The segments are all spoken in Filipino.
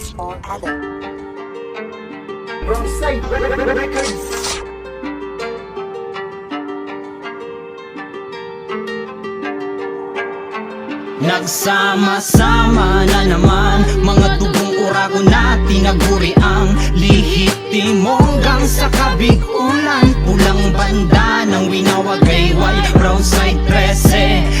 Beats forever. Roadside Records. Nagsama-sama na naman Mga dugong urago na tinaguri ang Lihitimong gang sa kabigulan Pulang banda ng winawagayway Brown-side 13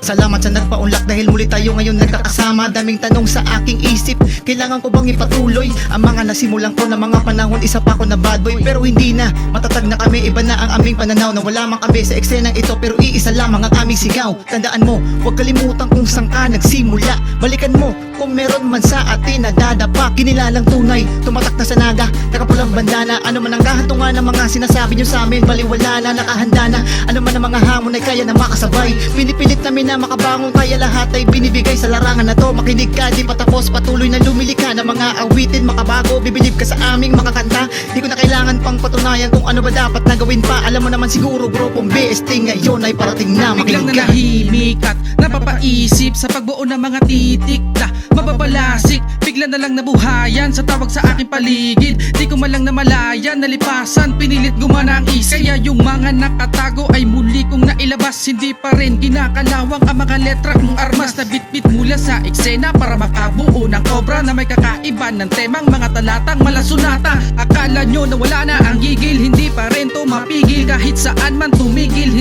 Salamat sa nagpaunlak dahil muli tayo ngayon nagkakasama. Daming tanong sa aking isip. Kailangan ko bang ipatuloy? Ang mga nasimulan ko na mga panahon? Isa pa ako na bad boy Pero hindi na. Matatag na kami Iba na ang aming pananaw Na wala mang kami sa eksenang ito Pero iisa lamang ang aming sigaw. Tandaan mo Huwag kalimutan kung saan ka nagsimula. Balikan mo Kung meron man sa atin na dadapa. Kinilalang tunay Tumatak na sa naga Nakapulang bandana. Ano man ang kahantungan ng mga sinasabi nyo sa amin Baliwala na nakahanda na. Ano man ang mga hamon ay kaya na makasabay. Pinipilit namin na makabangon Kaya lahat ay binibigay sa larangan na to. Makinig ka di patapos Patuloy na lumili ka ng mga awitin. Makabago Bibilib ka sa aming makakanta Di ko na kailangan pang patunayan Kung ano ba dapat na gawin pa. Alam mo naman siguro bro Kung BST ngayon ay parating na. Biglang Makinig ka. nanahimik at napapaisip Sa pagbuo ng mga titik na mababalasik. Bigla na lang nabuhayan sa tawag sa aking paligid. Di ko malang namalayan, nalipasan, pinilit gumana ang isip. Kaya yung mga nakatago ay muli kong nailabas. Hindi pa rin kinakalawang ang mga letra kong armas. Na bitbit mula sa eksena para makabuo ng obra Na may kakaiban ng temang mga talatang malasunata. Akala nyo na wala na ang gigil Hindi pa rin to mapigil Kahit saan man tumigil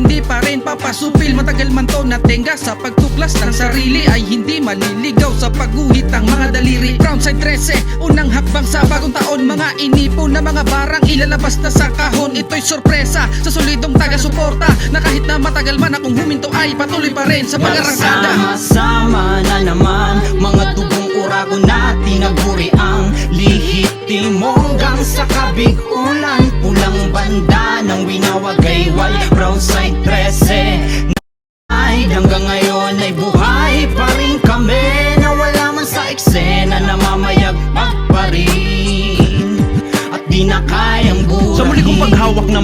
Hindi pa rin papasupil Matagal man to natenga sa pagtuklas ng sarili Ay hindi maliligaw sa pagguhit ng mga daliri. Crown side 13 Unang hakbang sa bagong taon. Mga inipon na mga barang ilalabas na sa kahon. Ito'y sorpresa sa solidong taga-suporta Na kahit na matagal man akong huminto ay patuloy pa rin sa pag-arangkada. Nagsama-sama na naman Mga dugong urago na tinaguri ang Lihitimong gang sa kabigulan Pulang banda ng winawagayway. Brown side 13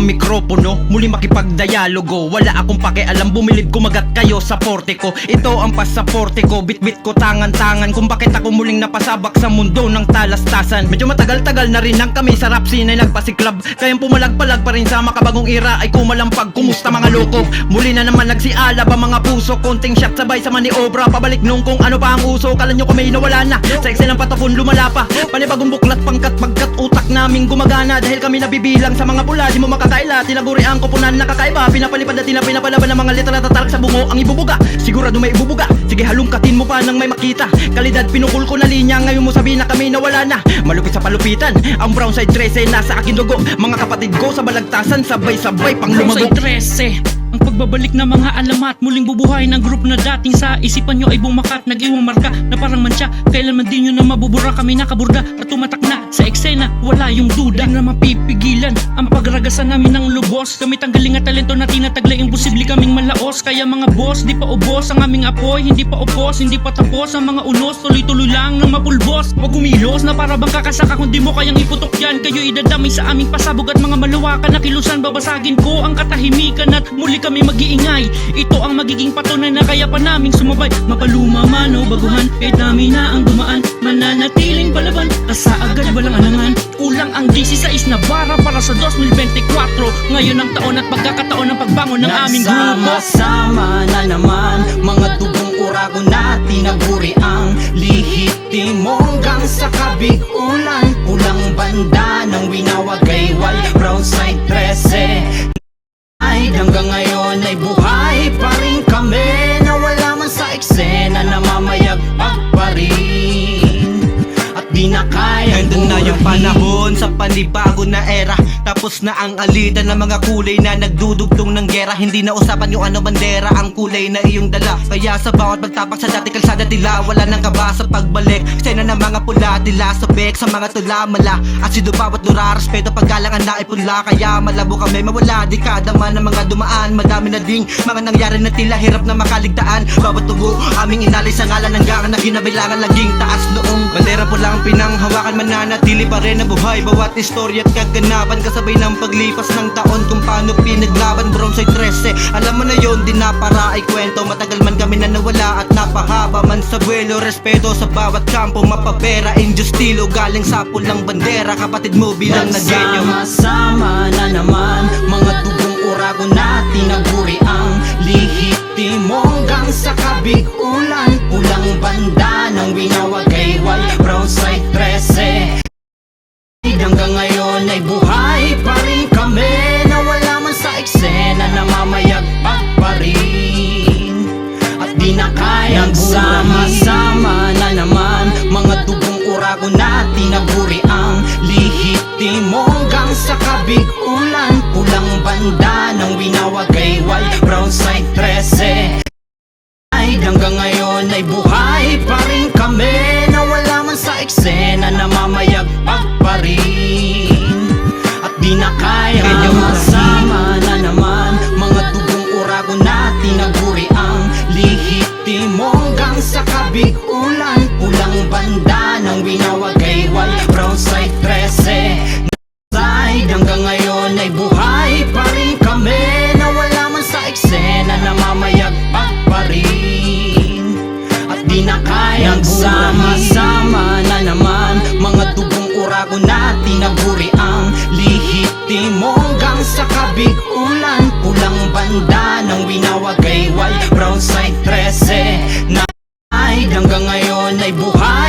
mikropono Muli makipagdialogo. Wala akong pakialam Bumilib kumagat kayo sa porte ko. Ito ang pasaporte ko Bitbit ko tangan-tangan. Kung bakit ako muling napasabak sa mundo ng talastasan. Medyo matagal-tagal na rin ang kami sa rap scene ay nagpasiklab. Kayang pumalag-palag pa rin sa makabagong era Ay kumalampag. Kumusta mga loko Muli na naman nagsialab ang mga puso. Konting shot sabay sa maniobra Pabalik nung kung ano pa ang uso. Kala nyo kami nawala na. Sa excel ng patapon lumala pa Panibagong buklat pangkat pagkat utak namin gumagana. Dahil kami nabibilang sa mga pula Di mo makakaila Tinaguri ang koponan nakakaiba. Pinapalipad at pinapalaban ng mga letra Tatalak sa bungo. Ang ibubuga Sigurado may ibubuga. Sige halungkatin mo pa nang may makita. Kalidad pinukul ko na linya. Ngayon mo sabihin na kami nawala na. Malupit sa palupitan Ang brown side 13 nasa akin dugo. Mga kapatid ko sa balagtasan Sabay-sabay pang lumago Rosay 13 ang pagbabalik ng mga alamat. Muling bubuhay ng group na dating sa isipan nyo ay bumakat. Nag-iwang marka na parang mantsa Kailanman di nyo na mabubura kami nakaburda At tumatak na sa eksena Wala yung duda. Di na mapipigilan Ang pagragasan namin ng lubos. Gamit ang galing at talento na tinataglay Imposible kaming malaos. Kaya mga boss di pa ubos Ang aming apoy. Hindi pa upos Hindi pa tapos Ang mga unos. Tuloy-tuloy lang ng mapulbos. Huwag umilos na para bang kakasaka. Kung di mo kayang iputok yan Kayo idadamay sa aming pasabog. At mga malawakan na kilusan Babasagin ko ang katahimikan. At muli kami mag-iingay. Ito ang magiging patunay na kaya pa naming sumabay. Mapaluma man o baguhan Kahit dami na ang dumaan. Mananatiling palaban Asa agad walang alangan Kulang ang 16 na bara para sa 2024 Ngayon ang taon at pagkakataon ng pagbangon ng aming grupo Nagsama-sama na naman Mga dugong urago na tinaguri ang Lihitimong gang sa kabigulan Pulang di na kayang Nandun na yung panahon sa panibago na era. Tapos na ang alitan ng mga kulay na nagdudugtong ng gera. Hindi na usapan yung ano bandera, ang kulay na iyong dala. Kaya sa bawat pagtapak sa dati kalsada tila Wala nang kaba sa pagbalik. Sena ng mga pula, tila sobek sa mga tula mala. At sido bawat lura, respeto paggalangan na ipunla Kaya malabo kami mawala, di kadama ng mga dumaan. Madami na ding mga nangyari na tila hirap na makaligtaan. Bawat tubo, aming inalay sa ngalan ng gara na kinabilangan Laging taas noong bandera po lang pinanghawakan Mananatili pa rin na buhay Bawat istorya at kaganapan Kasabay ng paglipas ng taon Kung paano pinaglaban Bronze 13 Alam mo na yon di na para ay kwento. Matagal man kami na nawala At napahaba man sa buwelo. Respeto sa bawat kampo Mapapera, injustilo Galing sa pulang bandera. Kapatid mo bilang nagenyo. Nagsama-sama na naman Mga dugong urago na tinaguri Nagsama-sama na naman. Mga dugong urago na tinaguri ang Lihitimo hanggang sa kabigulan Pulang banda ng winawagayway Brown side 13 ay hanggang ngayon ay buhay pa rin kami. Nawala man sa eksena Namamayagpag pa rin winawagayway Brown side 13 side Hanggang ngayon ay buhay pa rin kami. Nawala man sa eksena Namamayagpag pa rin. At di na kayang Nagsama-sama na naman. Mga dugong urago na tinaguri ang Lihitimo hanggang sa kabigulan Pulang banda ng winawagayway Brown side 13 na hanggang ngayon ay buhay